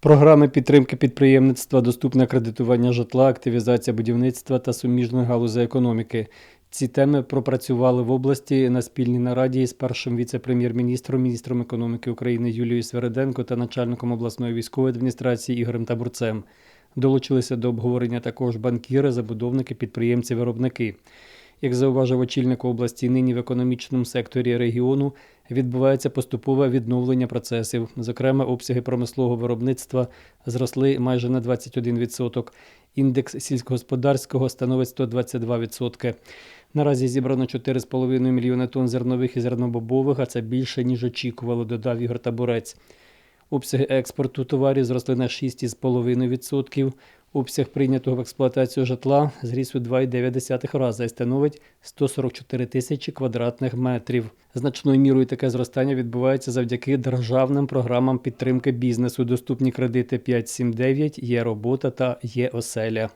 Програми підтримки підприємництва, доступне кредитування житла, активізація будівництва та суміжної галузі економіки. Ці теми пропрацювали в області на спільній нараді з першим віце-прем'єр-міністром, міністром економіки України Юлією Свереденко та начальником обласної військової адміністрації Ігорем Табурцем. Долучилися до обговорення також банкіри, забудовники, підприємці, виробники. Як зауважив очільник області, нині в економічному секторі регіону відбувається поступове відновлення процесів. Зокрема, обсяги промислового виробництва зросли майже на 21%. Індекс сільськогосподарського становить 122%. Наразі зібрано 4,5 мільйони тонн зернових і зернобобових, а це більше, ніж очікувало, додав Ігор Табурець. Обсяги експорту товарів зросли на 6,5%. Обсяг прийнятого в експлуатацію житла зріс у 2,9 рази і становить 144 тисячі квадратних метрів. Значною мірою таке зростання відбувається завдяки державним програмам підтримки бізнесу. Доступні кредити 579, є робота та є оселя.